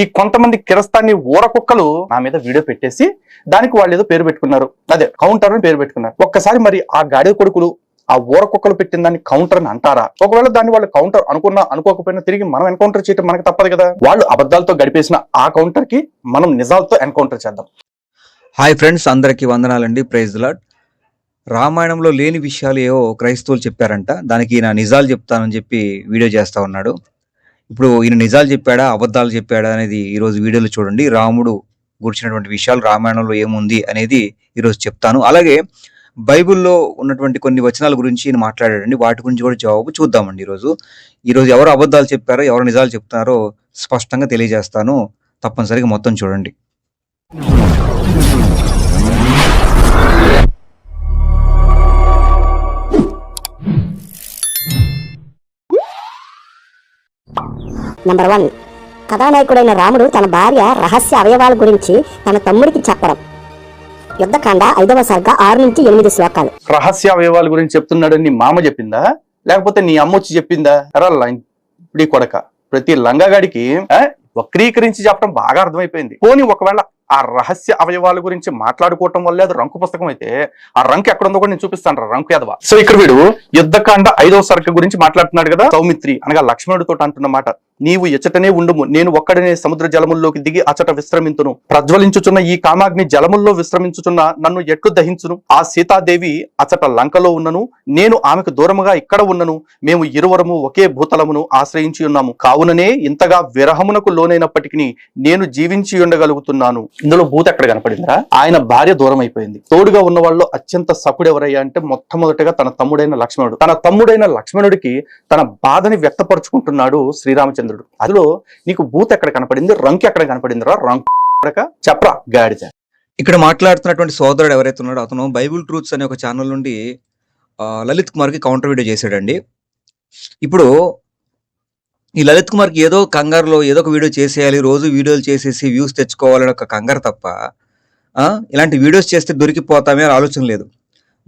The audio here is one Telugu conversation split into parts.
ఈ కొంతమంది కిరస్తాన్ని ఊర కుక్కలు నా మీద వీడియో పెట్టేసి దానికి వాళ్ళు ఏదో పేరు పెట్టుకున్నారు. అదే కౌంటర్ అని పేరు పెట్టుకున్నారు. ఒక్కసారి మరి ఆ గాడి కొడుకులు ఆ ఊర కుక్కలు పెట్టిన దాన్ని కౌంటర్ అని అంటారా? ఒకవేళ దాన్ని వాళ్ళు కౌంటర్ అనుకున్నా అనుకోకపోయినా తిరిగి మనం ఎన్కౌంటర్ చేయడం మనకి తప్పదు కదా? వాళ్ళు అబద్ధాలతో గడిపేసిన ఆ కౌంటర్కి మనం నిజాలతో ఎన్కౌంటర్ చేద్దాం. హాయ్ ఫ్రెండ్స్ అందరికీ వందనాలండి. Praise Lord. రామాయణంలో లేని విషయాలు ఏవో క్రైస్తవులు చెప్పారంట. దానికి నా నిజాలు చెప్తానని చెప్పి వీడియో చేస్తా ఉన్నాడు. ఇప్పుడు ఈయన నిజాలు చెప్పాడా అబద్ధాలు చెప్పాడా అనేది ఈరోజు వీడియోలో చూడండి. రాముడు గురించినటువంటి విషయాలు రామాయణంలో ఏముంది అనేది ఈరోజు చెప్తాను. అలాగే బైబిల్లో ఉన్నటువంటి కొన్ని వచనాల గురించి నేను మాట్లాడాడండి. వాటి గురించి కూడా జవాబు చూద్దామండి ఈరోజు. ఈరోజు ఎవరు అబద్ధాలు చెప్పారో ఎవరు నిజాలు చెప్తున్నారో స్పష్టంగా తెలియజేస్తాను. తప్పనిసరిగా మొత్తం చూడండి. నెంబర్ వన్ కథానాయకుడైన రాముడు తన భార్య రహస్య అవయవాల గురించి తన తమ్ముడికి చెప్పడం. యుద్ధకాండ ఐదవ సర్గ ఆరు నుంచి ఎనిమిది శ్లోకాలు. రహస్య అవయవాల గురించి చెప్తున్నాడని నీ మామ చెప్పిందా? లేకపోతే నీ అమ్మ వచ్చి చెప్పిందా? ఎరా ఇప్పుడు కొడక. ప్రతి లంగగాడికి వక్రీకరించి చెప్పడం బాగా అర్థమైపోయింది. పోనీ ఒకవేళ ఆ రహస్య అవయవాల గురించి మాట్లాడుకోవటం వల్లే అది రంకు పుస్తకం అయితే ఆ రంకు ఎక్కడ ఉందో కూడా నేను చూపిస్తాను రా, రంకు ఎదవా సో ఇక్కడ వీడు యుద్ధకాండ ఐదవ సరుకు గురించి మాట్లాడుతున్నాడు కదా సౌమిత్రి అనగా లక్ష్మణుడితో అంటున్నమాట నీవు ఎచ్చటనే ఉండుము. నేను ఒక్కడనే సముద్ర జలముల్లోకి దిగి అచట విశ్రమింతును. ప్రజ్వలించుచున్న ఈ కామాగ్ని జలముల్లో విశ్రమించుచున్న నన్ను ఎట్లు దహించును? ఆ సీతాదేవి అచట లంకలో ఉన్నను. నేను ఆమెకు దూరముగా ఇక్కడ ఉన్నను. మేము ఇరువరము ఒకే భూతలమును ఆశ్రయించి ఉన్నాము. కావుననే ఇంతగా విరహమునకు లోనైనప్పటికీ నేను జీవించి ఉండగలుగుతున్నాను. ఇందులో భూత ఎక్కడ కనపడిందిరా? ఆయన భార్య దూరం అయిపోయింది తోడుగా ఉన్న వాళ్ళు అత్యంత సకుడు ఎవరయ్యా అంటే మొట్టమొదటిగా తన తమ్ముడైన లక్ష్మణుడు. తన తమ్ముడైన లక్ష్మణుడికి తన బాధని వ్యక్తపరుచుకుంటున్నాడు చంద్రుడు. అదిలో నీకు బూత్ ఎక్కడ కనపడింది? రంకు ఎక్కడ కనపడిందిరా రంకు ఎక్కడక? చెప్పరా? గాడిద ఇక్కడ మాట్లాడుతున్నటువంటి సోదరుడు ఎవరైతే ఉన్నాడో అతను బైబుల్ ట్రూత్స్ అనే ఒక ఛానల్ నుండి లలిత్ కుమార్కి కౌంటర్ వీడియో చేశాడండి. ఇప్పుడు ఈ లలిత్ కుమార్కి ఏదో కంగారులో ఏదో ఒక వీడియో చేసేయాలి రోజు వీడియోలు చేసేసి వ్యూస్ తెచ్చుకోవాలని ఒక కంగారు తప్ప ఆ, ఇలాంటి వీడియోస్ చేస్తే దొరికిపోతామే అని ఆలోచన లేదు.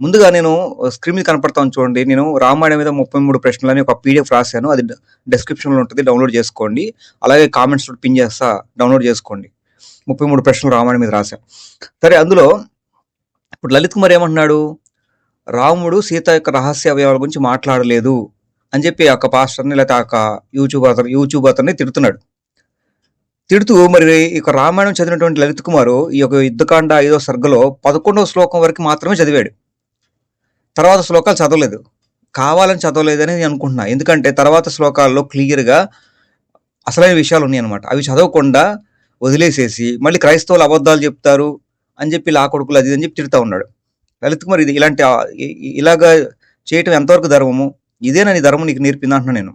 ముందుగా నేను స్క్రీన్ మీద కనపడతాను చూడండి. నేను రామాయణం మీద ముప్పై మూడు ప్రశ్నలు అని ఒక పీడిఎఫ్ రాశాను. అది డెస్క్రిప్షన్లో ఉంటుంది. డౌన్లోడ్ చేసుకోండి. అలాగే కామెంట్స్ పిన్ చేస్తా డౌన్లోడ్ చేసుకోండి. ముప్పై మూడు ప్రశ్నలు రామాయణం మీద రాశా సరే అందులో ఇప్పుడు లలిత్ కుమార్ ఏమంటున్నాడు? రాముడు సీత యొక్క రహస్య అవయవాల గురించి మాట్లాడలేదు అని చెప్పి ఆ యొక్క పాస్టర్ని లేకపోతే ఆ యొక్క యూట్యూబ్ అతను యూట్యూబ్ అతన్ని తిడుతున్నాడు. తిడుతూ మరి ఈ రామాయణం చదివినటువంటి లలిత్ కుమారు ఈ యొక్క యుద్ధకాండ ఐదో సర్గలో పదకొండవ శ్లోకం వరకు మాత్రమే చదివాడు. తర్వాత శ్లోకాలు చదవలేదు. కావాలని చదవలేదని నేను అనుకుంటున్నా. ఎందుకంటే తర్వాత శ్లోకాల్లో క్లియర్గా అసలైన విషయాలు ఉన్నాయి అనమాట అవి చదవకుండా వదిలేసేసి మళ్ళీ క్రైస్తవులు అబద్ధాలు చెప్తారు అని చెప్పి లా కొడుకులు అది అని చెప్పి తిడతా ఉన్నాడు. లలిత్ కుమార్ ఇది ఇలాంటి ఇలాగా చేయటం ఎంతవరకు ధర్మము? ఇదేనా నీ ధర్మం నీకు నేర్పింది అంటున్నా నేను.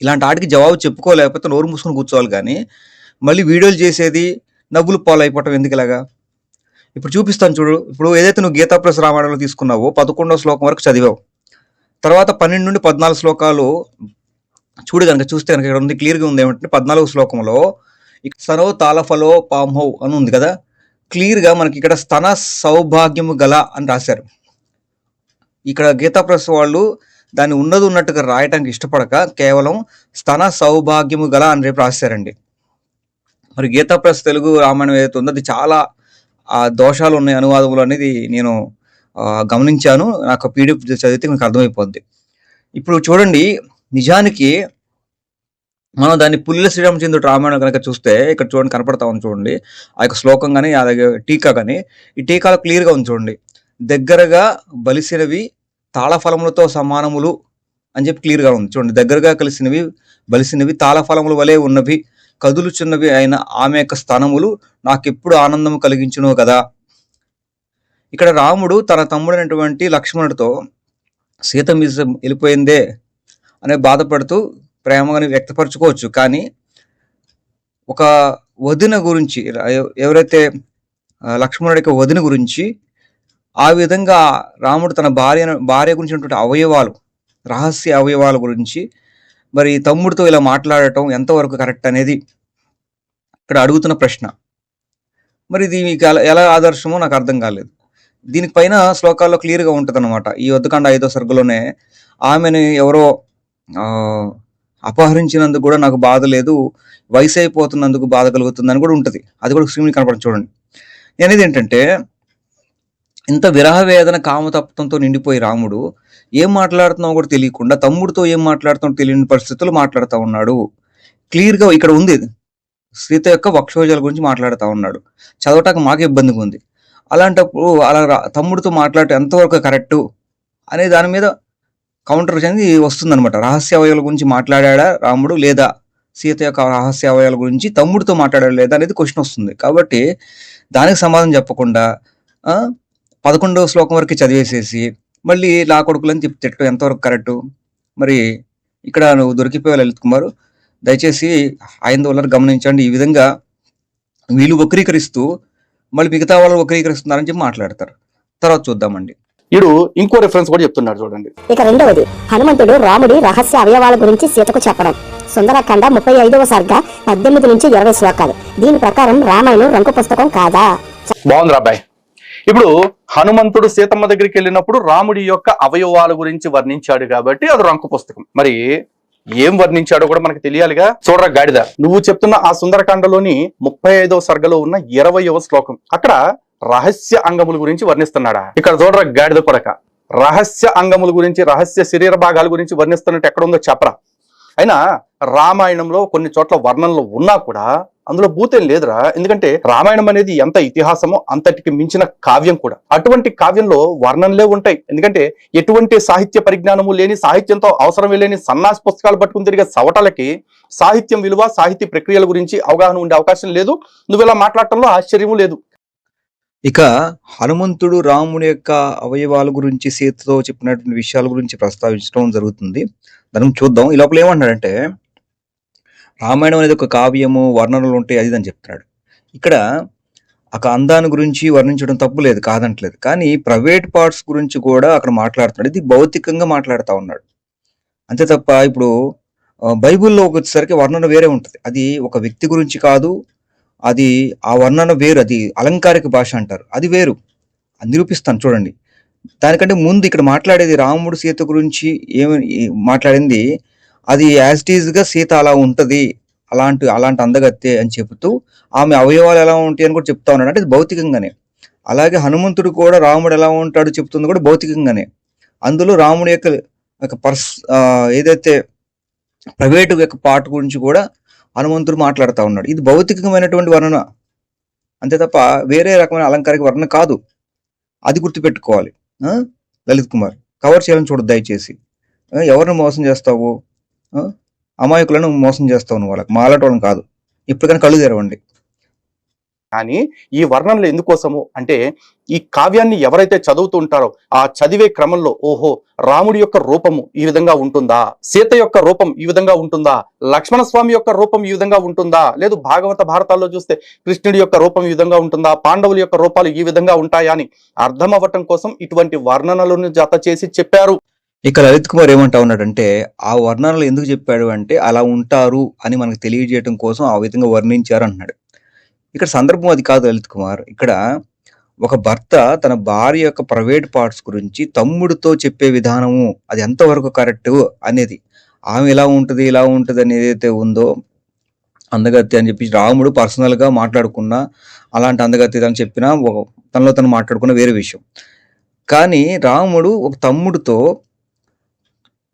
ఇలాంటి ఆటికి జవాబు చెప్పుకోలేకపోతే నోరు మూసుకొని కూర్చోవాలి కానీ మళ్ళీ వీడియోలు చేసేది నవ్వులు పాలైపోవటం ఎందుకు ఇలాగా? ఇప్పుడు చూపిస్తాను చూడు. ఇప్పుడు ఏదైతే నువ్వు గీతా ప్లస్ రామాయణంలో తీసుకున్నావో పదకొండవ శ్లోకం వరకు చదివావు. తర్వాత పన్నెండు నుండి పద్నాలుగు శ్లోకాలు చూడు కనుక చూస్తే కనుక ఇక్కడ ఉంది క్లియర్గా ఉంది ఏమంటే పద్నాలుగు శ్లోకంలో సరో తాలఫలో పామ్హౌ అని ఉంది కదా. క్లియర్గా మనకి ఇక్కడ స్తన సౌభాగ్యము గల అని రాశారు. ఇక్కడ గీతా ప్రెస్ వాళ్ళు దాన్ని ఉన్నది ఉన్నట్టుగా రాయటానికి ఇష్టపడక కేవలం స్తన సౌభాగ్యము గల అని రేపు రాశారండి. మరి గీతా ప్రెస్ తెలుగు రామాయణం ఏదైతే ఉందో అది చాలా ఆ దోషాలు ఉన్నాయి అనువాదములు అనేది నేను గమనించాను. నాకు పీడిఎఫ్ చదివితే మీకు అర్థమైపోద్ది. ఇప్పుడు చూడండి నిజానికి మనం దాన్ని పుల్ల శ్రీరామచంద్రుడు రామాయణం కనుక చూస్తే ఇక్కడ చూడండి కనపడతా ఉంది చూడండి. ఆ యొక్క శ్లోకం కానీ అలాగే టీకా కానీ ఈ టీకాలో క్లియర్గా ఉంది చూడండి. దగ్గరగా బలిసినవి తాళఫలములతో సమానములు అని చెప్పి క్లియర్గా ఉంది చూడండి. దగ్గరగా కలిసినవి బలిసినవి తాళఫలముల వలె ఉన్నవి కదులుచున్నవి అయిన ఆమె యొక్క స్థానములు నాకెప్పుడు ఆనందము కలిగించును కదా ఇక్కడ రాముడు తన తమ్ముడైనటువంటి లక్ష్మణుడితో సీత మీద వెళ్ళిపోయిందే అనే బాధపడుతూ ప్రేమగాని వ్యక్తపరచుకోవచ్చు. కానీ ఒక వదిన గురించి ఎవరైతే లక్ష్మణుడికి లక్ష్మణుడి యొక్క వదిన గురించి ఆ విధంగా రాముడు తన భార్య భార్య గురించినటువంటి అవయవాలు రహస్య అవయవాల గురించి మరి తమ్ముడితో ఇలా మాట్లాడటం ఎంతవరకు కరెక్ట్ అనేది ఇక్కడ అడుగుతున్న ప్రశ్న. మరి ఇది మీకు ఎలా ఎలా ఆదర్శమో నాకు అర్థం కాలేదు. దీనికి పైన శ్లోకాల్లో క్లియర్గా ఉంటుంది అనమాట ఈ వద్దకాండ ఐదో సరుకులోనే ఆమెను ఎవరో అపహరించినందుకు కూడా నాకు బాధ లేదు వయసు అయిపోతున్నందుకు బాధ కలుగుతుందని కూడా ఉంటుంది. అది కూడా స్క్రీన్ కనపడం చూడండి. అనేది ఏంటంటే ఇంత విరహ వేదన కామతత్వంతో నిండిపోయి రాముడు ఏం మాట్లాడుతున్నావు కూడా తెలియకుండా తమ్ముడితో ఏం మాట్లాడుతున్నావు తెలియని పరిస్థితులు మాట్లాడుతూ ఉన్నాడు. క్లియర్గా ఇక్కడ ఉంది సీత యొక్క వక్షోజాల గురించి మాట్లాడుతూ ఉన్నాడు. చదవటానికి మాకు ఇబ్బందిగా ఉంది అలాంటప్పుడు అలా తమ్ముడితో మాట్లాడటం ఎంతవరకు కరెక్టు అనే దాని మీద కౌంటర్ చెంది వస్తుందన్నమాట. రహస్య అవయాల గురించి మాట్లాడా రాముడు లేదా? సీత యొక్క రహస్య అవయాల గురించి తమ్ముడితో మాట్లాడాడు లేదా అనేది క్వశ్చన్ వస్తుంది. కాబట్టి దానికి సమాధానం చెప్పకుండా పదకొండవ శ్లోకం వరకు చదివేసేసి మళ్ళీ లా కొడుకులని చెప్పి తిట్టడం ఎంతవరకు కరెక్టు? మరి ఇక్కడ నువ్వు దొరికిపోయావు లలిత్ కుమార్. దయచేసి ఐందోళన గమనించండి. ఈ విధంగా వీళ్ళు వక్రీకరిస్తూ మళ్ళీ మిగతా వాళ్ళు వక్రీకరిస్తున్నారని చెప్పి మాట్లాడతారు. తర్వాత చూద్దామండి. ఇడు ఇంకో రిఫరెన్స్ కూడా చెప్తున్నాడు చూడండి. ఇక రెండవది హనుమంతుడు రాముడి రహస్య అవయవాల గురించి సీతకు చెప్పడం. సుందరకాండ ముప్పై ఐదవ సర్గ పద్దెనిమిది నుంచి ఇరవై శ్లోకాలు. దీని ప్రకారం రామాయణం రంకు పుస్తకం కాదా? బాగుంది అబ్బాయి. ఇప్పుడు హనుమంతుడు సీతమ్మ దగ్గరికి వెళ్ళినప్పుడు రాముడి యొక్క అవయవాల గురించి వర్ణించాడు కాబట్టి అది రంకు పుస్తకం. మరి ఏం వర్ణించాడో కూడా మనకు తెలియాలిగా. చూడరా గాడిద. నువ్వు చెప్తున్న ఆ సుందరకాండలోని ముప్పై ఐదవ సర్గలో ఉన్న ఇరవయవ శ్లోకం. అక్కడ రహస్య అంగముల గురించి వర్ణిస్తున్నాడా? ఇక్కడ చూడరా గాడిద కొడక రహస్య అంగముల గురించి రహస్య శరీర భాగాల గురించి వర్ణిస్తున్నట్టు ఎక్కడ ఉందో చెప్పరా. అయినా రామాయణంలో కొన్ని చోట్ల వర్ణనలు ఉన్నా కూడా అందులో భూతేం లేదురా. ఎందుకంటే రామాయణం అనేది ఎంత ఇతిహాసమో అంతటికి మించిన కావ్యం కూడా. అటువంటి కావ్యంలో వర్ణనలే ఉంటాయి. ఎందుకంటే ఎటువంటి సాహిత్య పరిజ్ఞానము లేని సాహిత్యంతో అవసరం లేని సన్నాసి పుస్తకాలు పట్టుకుని తిరిగే సవటలకి సాహిత్యం విలువ సాహిత్య ప్రక్రియల గురించి అవగాహన ఉండే అవకాశం లేదు. నువ్వు ఇలా మాట్లాడటంలో ఆశ్చర్యము లేదు. ఇక హనుమంతుడు రాముని యొక్క అవయవాల గురించి సీతతో చెప్పినటువంటి విషయాల గురించి ప్రస్తావించడం జరుగుతుంది. దాన్ని చూద్దాం. ఈ లోపల ఏమంటాడంటే రామాయణం అనేది ఒక కావ్యము వర్ణనలు ఉంటాయి అది అని చెప్తున్నాడు. ఇక్కడ ఒక అందాన్ని గురించి వర్ణించడం తప్పు లేదు కాదంటలేదు. కానీ ప్రైవేట్ పార్ట్స్ గురించి కూడా అక్కడ మాట్లాడుతున్నాడు. ఇది భౌతికంగా మాట్లాడుతూ ఉన్నాడు. అంతే తప్ప ఇప్పుడు బైబిల్లో వచ్చేసరికి వర్ణన వేరే ఉంటుంది. అది ఒక వ్యక్తి గురించి కాదు అది ఆ వర్ణన వేరు అది అలంకారిక భాష అంటారు. అది వేరు. అది నిరూపిస్తాను చూడండి. దానికంటే ముందు ఇక్కడ మాట్లాడేది రాముడు సీత గురించి ఏమి మాట్లాడింది అది యాజ్ సీత అలా ఉంటుంది అలాంటి అలాంటి అందగత్తే అని చెబుతూ ఆమె అవయవాలు ఎలా ఉంటాయి అని కూడా చెప్తా ఉన్నాడు. అంటే భౌతికంగానే. అలాగే హనుమంతుడు కూడా రాముడు ఎలా ఉంటాడు చెప్తుంది కూడా భౌతికంగానే. అందులో రాముడి యొక్క ఒక పర్స్ ఏదైతే ప్రైవేట్ యొక్క పార్ట్ గురించి కూడా హనుమంతుడు మాట్లాడుతూ ఉన్నాడు. ఇది భౌతికమైనటువంటి వర్ణన. అంతే తప్ప వేరే రకమైన అలంకారిక వర్ణన కాదు. అది గుర్తుపెట్టుకోవాలి. లలిత్ కుమార్. కవర్ చేయాలని చూడదు దయచేసి. ఎవరిని మోసం చేస్తావు? అమాయకులను మోసం చేస్తావు నువ్వు వాళ్ళకి. మాలాంటి కాదు. ఇప్పటికైనా కళ్ళు తెరవండి. కానీ ఈ వర్ణనలు ఎందుకోసము? అంటే ఈ కావ్యాన్ని ఎవరైతే చదువుతూ ఉంటారో ఆ చదివే క్రమంలో ఓహో రాముడి యొక్క రూపము ఈ విధంగా ఉంటుందా? సీత యొక్క రూపం ఈ విధంగా ఉంటుందా? లక్ష్మణ స్వామి యొక్క రూపం ఈ విధంగా ఉంటుందా? లేదు భాగవత భారతాల్లో చూస్తే కృష్ణుడి యొక్క రూపం ఈ విధంగా ఉంటుందా? పాండవుల యొక్క రూపాలు ఈ విధంగా ఉంటాయా అని అర్థం అవ్వటం కోసం ఇటువంటి వర్ణనలను జత చేసి చెప్పారు. ఇక లలిత్ కుమార్ ఏమంటా ఉన్నాడంటే ఆ వర్ణనలు ఎందుకు చెప్పాడు అంటే అలా ఉంటారు అని మనకు తెలియజేయడం కోసం ఆ విధంగా వర్ణించారు అంటున్నాడు ఇక్కడ సందర్భం అది కాదు లలిత్ కుమార్. ఇక్కడ ఒక భర్త తన భార్య యొక్క ప్రైవేట్ పార్ట్స్ గురించి తమ్ముడితో చెప్పే విధానము అది ఎంతవరకు కరెక్ట్ అనేది ఆమె ఎలా ఉంటుంది ఇలా ఉంటుంది అని ఏదైతే ఉందో అందగత్తి అని చెప్పి రాముడు పర్సనల్గా మాట్లాడుకున్న మాట్లాడుకున్నా అలాంటి అందగత్తి అని చెప్పినా తనలో తను మాట్లాడుకున్న వేరే విషయం. కానీ రాముడు ఒక తమ్ముడితో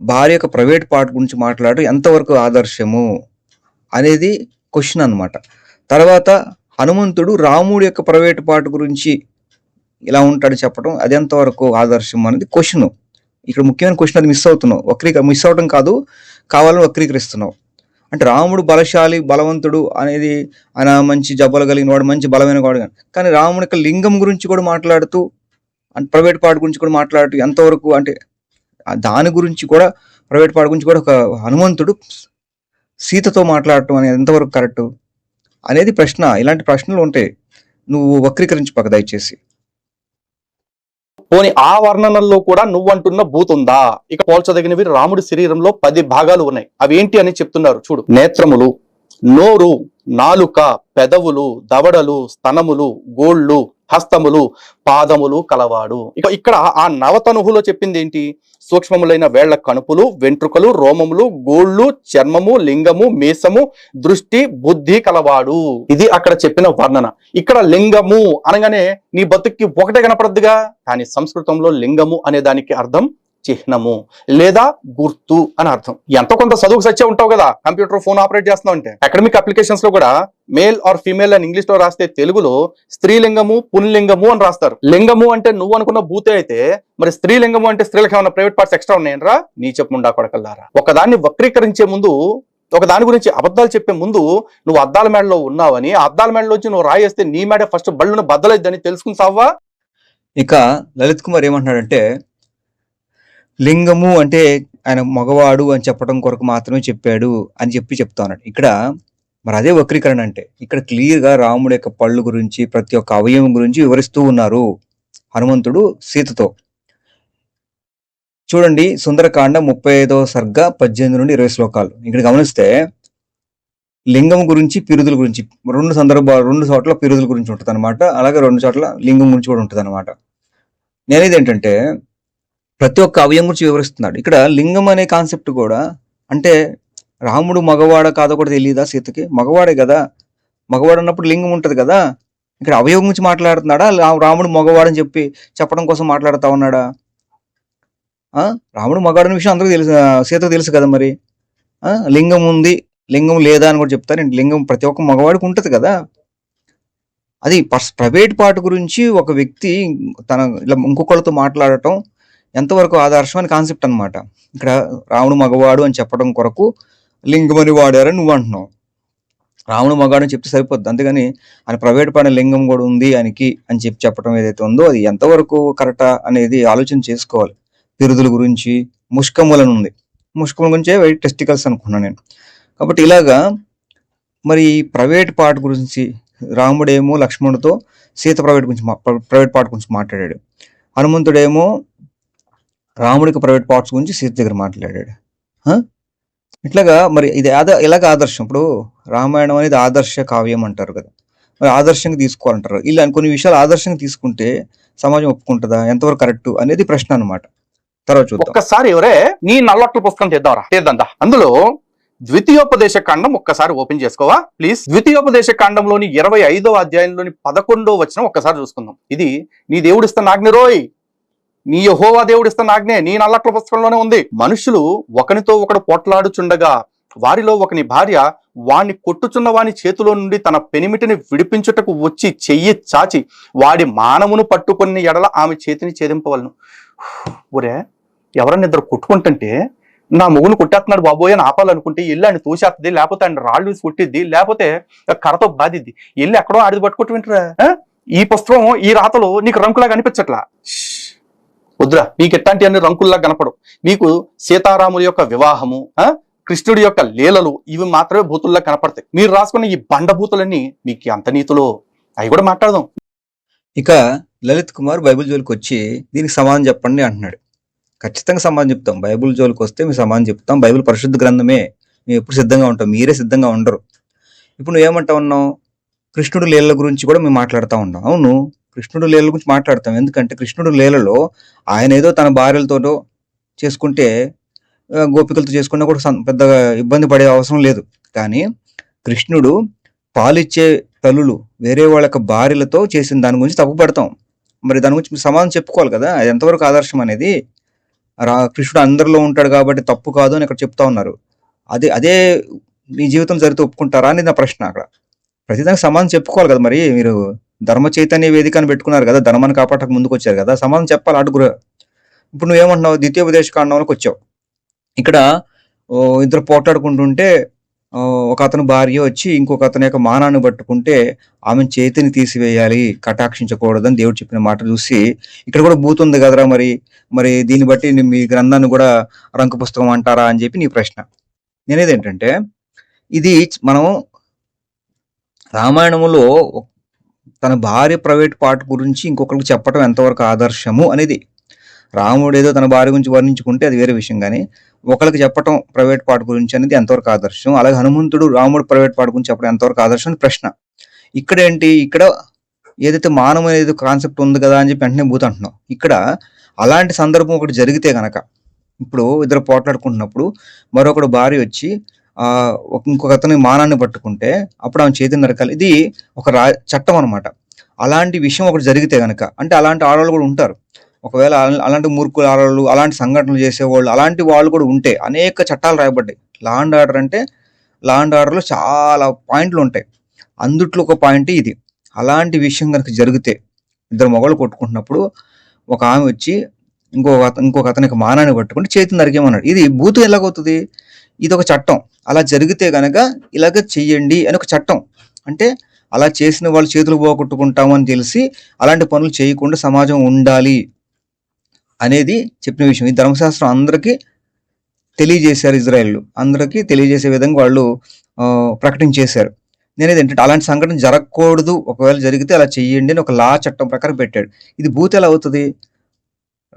భార్య యొక్క ప్రైవేట్ పార్ట్ గురించి మాట్లాడడం ఎంతవరకు ఆదర్శము అనేది క్వశ్చన్ అన్నమాట. తర్వాత హనుమంతుడు రాముడి యొక్క ప్రైవేట్ పార్ట్ గురించి ఇలా ఉంటాడు చెప్పడం అది ఎంతవరకు ఆదర్శం అనేది క్వశ్చన్. ఇక్కడ ముఖ్యమైన క్వశ్చన్ అది మిస్ అవుతున్నావు. వక్రీక మిస్ అవడం కాదు కావాలని వక్రీకరిస్తున్నావు. అంటే రాముడు బలశాలి బలవంతుడు అనేది ఆయన మంచి జబ్బలు కలిగిన వాడు మంచి బలమైన వాడు కానీ. రాముడి యొక్క లింగం గురించి కూడా మాట్లాడుతూ అంటే ప్రైవేట్ పార్ట్ గురించి కూడా మాట్లాడుతూ ఎంతవరకు అంటే దాని గురించి కూడా ప్రైవేట్ పార్ట్ గురించి కూడా ఒక హనుమంతుడు సీతతో మాట్లాడటం అనేది ఎంతవరకు కరెక్ట్? అనేది ప్రశ్న. ఇలాంటి ప్రశ్నలు ఉంటాయి నువ్వు వక్రీకరించుకోక దయచేసి. పోని ఆ వర్ణనల్లో కూడా నువ్వంటున్న భూతుందా? ఇక పోల్చదగినవి రాముడి శరీరంలో పది భాగాలు ఉన్నాయి. అవి ఏంటి అని చెప్తున్నారు? చూడు. నేత్రములు నోరు నాలుక పెదవులు దవడలు స్తనములు గోళ్ళు హస్తములు పాదములు కలవాడు. ఇక ఇక్కడ ఆ నవతనుహులో చెప్పింది ఏంటి? సూక్ష్మములైన వేళ్ళ కణుపులు వెంట్రుకలు రోమములు గోళ్ళు చర్మము లింగము మీసము దృష్టి బుద్ధి కలవాడు. ఇది అక్కడ చెప్పిన వర్ణన. ఇక్కడ లింగము అనగానే నీ బతుక్కి ఒకటే కనపడద్దుగా? కానీ సంస్కృతంలో లింగము అనే దానికి అర్థం చిహ్నము లేదా గుర్తు అని అర్థం. ఎంత కొంత చదువుకు సచ్చే ఉంటావు కదా? కంప్యూటర్ ఫోన్ ఆపరేట్ చేస్తున్నావు అంటే. అకాడమిక్ అప్లికేషన్స్లో కూడా మేల్ ఆర్ ఫీమేల్ అని ఇంగ్లీష్లో రాస్తే తెలుగులో స్త్రీలింగము పుల్లింగము అని రాస్తారు. లింగము అంటే నువ్వు అనుకున్న భూతే అయితే మరి స్త్రీలింగము అంటే స్త్రీలకు ఏమైనా ప్రైవేట్ పార్ట్స్ ఎక్స్ట్రా ఉన్నాయంట్రా? నీ చెప్పుండా కొడకల్లారా. ఒకదాన్ని వక్రీకరించే ముందు ఒక దాని గురించి అబద్ధాలు చెప్పే ముందు నువ్వు అద్దాల మేడలో ఉన్నావని అద్దాల మేడలోంచి నువ్వు రాయేస్తే నీ మేడ ఫస్ట్ బళ్ళును బద్దలైద్దని తెలుసుకుని సావా ఇక లలిత్ కుమార్ ఏమంటున్నాడంటే లింగము అంటే ఆయన మగవాడు అని చెప్పడం కొరకు మాత్రమే చెప్పాడు అని చెప్పి చెప్తా ఉన్నాడు. ఇక్కడ మరి అదే వక్రీకరణ అంటే ఇక్కడ క్లియర్గా రాముడి యొక్క పళ్ళు గురించి ప్రతి ఒక్క అవయవం గురించి వివరిస్తూ ఉన్నారు హనుమంతుడు సీతతో. చూడండి సుందరకాండ ముప్పై ఐదో సర్గ పద్దెనిమిది నుండి ఇరవై శ్లోకాలు. ఇక్కడ గమనిస్తే లింగం గురించి పిరుదుల గురించి రెండు సందర్భాలు రెండు చోట్ల పిరుదుల గురించి ఉంటుంది అనమాట అలాగే రెండు చోట్ల లింగం గురించి కూడా ఉంటుంది అనమాట నేనేది ఏంటంటే ప్రతి ఒక్క అవయం గురించి వివరిస్తున్నాడు. ఇక్కడ లింగం అనే కాన్సెప్ట్ కూడా అంటే రాముడు మగవాడ కాదో కూడా తెలియదా సీతకి? మగవాడే కదా. మగవాడు అన్నప్పుడు లింగం ఉంటుంది కదా. ఇక్కడ అవయవం గురించి మాట్లాడుతున్నాడా? రా- రాముడు మగవాడని చెప్పి చెప్పడం కోసం మాట్లాడుతా ఉన్నాడా? రాముడు మగవాడని విషయం అందరికీ తెలుసు సీతకు తెలుసు కదా మరి. లింగం ఉంది లింగం లేదా అని కూడా చెప్తారు లింగం ప్రతి ఒక్క మగవాడికి ఉంటుంది కదా. అది పర్స్ ప్రైవేట్ పార్ట్ గురించి ఒక వ్యక్తి తన ఇలా ఇంకొకళ్ళతో మాట్లాడటం ఎంతవరకు ఆదర్శం అని కాన్సెప్ట్ అనమాట ఇక్కడ రాముడు మగవాడు అని చెప్పడం కొరకు లింగమని వాడారని నువ్వు అంటున్నావు. రాముడు మగాడని చెప్తే సరిపోద్ది. అంతేగాని ఆయన ప్రైవేట్ పైన లింగం కూడా ఉంది ఆయనకి అని చెప్పి చెప్పడం ఏదైతే ఉందో అది ఎంతవరకు కరెక్టా అనేది ఆలోచన చేసుకోవాలి. పిరుదుల గురించి ముష్కములను ఉంది. ముష్కముల గురించే వెయిట్ టెస్టికల్స్ అనుకున్నాను నేను. కాబట్టి ఇలాగా మరి ప్రైవేట్ పార్ట్ గురించి రాముడేమో లక్ష్మణుడితో సీత ప్రైవేట్ గురించి మా- ప్రైవేట్ పార్ట్ గురించి మాట్లాడాడు. హనుమంతుడేమో రాముడికి ప్రైవేట్ పార్ట్స్ గురించి సీత దగ్గర మాట్లాడాడు. ఇట్లాగా మరి ఇది ఆద ఎలాగ ఆదర్శం. ఇప్పుడు రామాయణం అనేది ఆదర్శ కావ్యం అంటారు కదా. మరి ఆదర్శంగా తీసుకోవాలంటారు. ఇలా కొన్ని విషయాలు ఆదర్శంగా తీసుకుంటే సమాజం ఒప్పుకుంటుందా? ఎంతవరకు కరెక్ట్ అనేది ప్రశ్న అన్నమాట. తర్వాత చూద్దాం. ఒక్కసారి ఎవరే నీ నల్లొట్ల పుస్తకం చేద్దాంరా. చేద్దాందా? అందులో ద్వితీయోపదేశ కాండం ఒక్కసారి ఓపెన్ చేసుకోవా? ప్లీజ్. ద్వితీయోపదేశ కాండంలోని ఇరవై ఐదో అధ్యాయంలోని పదకొండో వచ్చిన ఒక్కసారి చూసుకుందాం. ఇది నీ దేవుడిస్తున్న ఆజ్ఞ రోయ్. నీ యహోవా దేవుడిస్తున్న ఆజ్ఞే నీ నల్లట్ల పుస్తకంలోనే ఉంది. మనుషులు ఒకనితో ఒకడు పోట్లాడుచుండగా వారిలో ఒకని భార్య వాణ్ణి కొట్టుచున్న వాని చేతిలో నుండి తన పెనిమిటిని విడిపించుటకు వచ్చి చెయ్యి చాచి వాడి మానమును పట్టుకుని ఎడల ఆమె చేతిని ఛేదింపవలను. ఒరే ఎవరన్నా ఇద్దరు కొట్టుకుంటుంటే నా మొగును కొట్టేస్తున్నాడు బాబోయ్ అని ఆపాలనుకుంటే ఇల్లు ఆయన తోసేస్తుంది లేకపోతే ఆయన రాళ్ళు కొట్టిద్ది లేకపోతే కర్రతో బాధిద్ది. ఇల్లు ఎక్కడో ఆడిది పట్టుకొట్టు వింటారా? ఈ పుస్తకం ఈ రాతలు నీకు రంకులా కనిపించట్లా వద్దురా మీకు ఎట్లాంటి అన్ని రంకుల్లా కనపడవు. మీకు సీతారాముల యొక్క వివాహము ఆ కృష్ణుడి యొక్క లీలలు ఇవి మాత్రమే భూతుల్లా కనపడతాయి. మీరు రాసుకున్న ఈ బండభూతులన్నీ మీకు ఎంత నీతులో అవి కూడా మాట్లాడదాం. ఇక లలిత్ కుమార్ బైబిల్ జోలికి వచ్చి దీనికి సమాధానం చెప్పండి అంటున్నాడు. ఖచ్చితంగా సమాధానం చెప్తాం. బైబిల్ జోలికి వస్తే మేము సమాధానం చెప్తాం. బైబిల్ పరిశుద్ధ గ్రంథమే. మేము ఎప్పుడు సిద్ధంగా ఉంటాం. మీరే సిద్ధంగా ఉండరు. ఇప్పుడు నువ్వు ఏమంటా ఉన్నావు? కృష్ణుడు లీలల గురించి కూడా మేము మాట్లాడుతూ ఉంటాం అవును. కృష్ణుడు లీల గురించి మాట్లాడతాం. ఎందుకంటే కృష్ణుడు లీలలో ఆయన ఏదో తన భార్యలతోటో చేసుకుంటే గోపికలతో చేసుకున్నా కూడా పెద్దగా ఇబ్బంది పడే అవసరం లేదు. కానీ కృష్ణుడు పాలిచ్చే తల్లులు వేరే వాళ్ళ యొక్క భార్యలతో చేసిన దాని గురించి తప్పుపడతాం మరి దాని గురించి సమాధానం చెప్పుకోవాలి కదా? అది ఎంతవరకు ఆదర్శం అనేది? రా కృష్ణుడు అందరిలో ఉంటాడు కాబట్టి తప్పు కాదు అని ఇక్కడ చెప్తా ఉన్నారు. అదే అదే మీ జీవితం జరిగితే ఒప్పుకుంటారా అనేది నా ప్రశ్న అక్కడ. ప్రతిదానికి సమాధానం చెప్పుకోవాలి కదా మరి మీరు? ధర్మ చైతన్య వేదికను పెట్టుకున్నారు కదా ధర్మాన్ని కాపాడక ముందుకు వచ్చారు కదా సమాధానం చెప్పాలి అడుగురు ఇప్పుడు నువ్వేమంటున్నావు ద్వితీయోపదేశ కాండంలోకి వచ్చావు. ఇక్కడ ఇద్దరు పోట్లాడుకుంటుంటే ఒక అతను భార్య వచ్చి ఇంకొక అతని యొక్క మానాన్ని పట్టుకుంటే ఆమె చేతిని తీసివేయాలి కటాక్షించకూడదని దేవుడు చెప్పిన మాట చూసి ఇక్కడ కూడా బూతుంది కదరా మరి మరి దీన్ని బట్టి మీ గ్రంథాన్ని కూడా రంకు పుస్తకం అంటారా అని చెప్పి నీ ప్రశ్న. నేనేది ఏంటంటే ఇది మనం రామాయణములో తన భార్య ప్రైవేట్ పార్ట్ గురించి ఇంకొకరికి చెప్పడం ఎంతవరకు ఆదర్శము అనేది రాముడు ఏదో తన భార్య గురించి వర్ణించుకుంటే అది వేరే విషయం కానీ ఒకరికి చెప్పటం ప్రైవేట్ పార్ట్ గురించి అనేది ఎంతవరకు ఆదర్శం? అలాగే హనుమంతుడు రాముడు ప్రైవేట్ పార్ట్ గురించి చెప్పడం ఎంతవరకు ఆదర్శం అని ప్రశ్న. ఇక్కడ ఏంటి? ఇక్కడ ఏదైతే మానవం అనేది కాన్సెప్ట్ ఉంది కదా అని చెప్పి వెంటనే భూత అంటున్నాం ఇక్కడ అలాంటి సందర్భం ఒకటి జరిగితే గనక ఇప్పుడు ఇద్దరు పోట్లాడుకుంటున్నప్పుడు మరొకడు భార్య వచ్చి ఇంకొక అతని మానాన్ని పట్టుకుంటే అప్పుడు ఆమె చేతిని నరకాలి. ఇది ఒక రా చట్టం అనమాట అలాంటి విషయం ఒకటి జరిగితే గనక అంటే అలాంటి ఆడవాళ్ళు కూడా ఉంటారు. ఒకవేళ అలాంటి మూర్ఖులు ఆడవాళ్ళు అలాంటి సంఘటనలు చేసేవాళ్ళు అలాంటి వాళ్ళు కూడా ఉంటే అనేక చట్టాలు రాయబడ్డాయి. లా అండ్ ఆర్డర్ అంటే లా అండ్ ఆర్డర్లో చాలా పాయింట్లు ఉంటాయి. అందుట్లో ఒక పాయింట్ ఇది. అలాంటి విషయం కనుక జరిగితే ఇద్దరు మొగలు కొట్టుకుంటున్నప్పుడు ఒక ఆమె వచ్చి ఇంకొక ఇంకొక అతనికి మానాన్ని పట్టుకుంటే చేతిని నరికేమన్నాడు. ఇది బూతు ఎలాగవుతుంది? ఇది ఒక చట్టం. అలా జరిగితే గనక ఇలాగ చెయ్యండి అని ఒక చట్టం. అంటే అలా చేసిన వాళ్ళు చేతులు పోగొట్టుకుంటామని తెలిసి అలాంటి పనులు చేయకుండా సమాజం ఉండాలి అనేది చెప్పిన విషయం. ఈ ధర్మశాస్త్రం అందరికీ తెలియజేశారు ఇజ్రాయెల్ అందరికీ తెలియజేసే విధంగా వాళ్ళు ప్రకటించేశారు. నేను ఇది ఏంటంటే అలాంటి సంఘటన జరగకూడదు. ఒకవేళ జరిగితే అలా చెయ్యండి అని ఒక లా చట్టం ప్రకారం పెట్టాడు. ఇది భూత ఎలా అవుతుంది?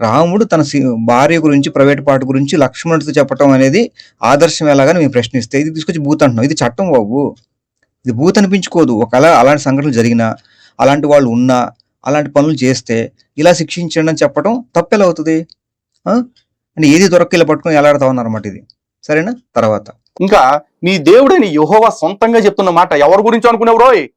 రాముడు తన భార్య గురించి ప్రైవేట్ పార్ట్ గురించి లక్ష్మణుడితో చెప్పటం అనేది ఆదర్శం ఎలాగని మేము ప్రశ్నిస్తే ఇది తీసుకొచ్చి భూత్ అంటున్నాం. ఇది చట్టం బాబు. ఇది భూత్ అనిపించుకోదు. ఒకవేళ అలాంటి సంఘటనలు జరిగినా అలాంటి వాళ్ళు ఉన్నా అలాంటి పనులు చేస్తే ఇలా శిక్షించండి అని చెప్పడం తప్పెలా అవుతుంది? ఆ? అంటే ఏది దొరక్క ఇలా పట్టుకొని ఎలాడుతా ఉన్నారన్నమాట ఇది. సరేనా? తర్వాత. ఇంకా మీ దేవుడని యెహోవా సొంతంగా చెప్తున్న మాట ఎవరి గురించి అనుకునేవు రోయ్?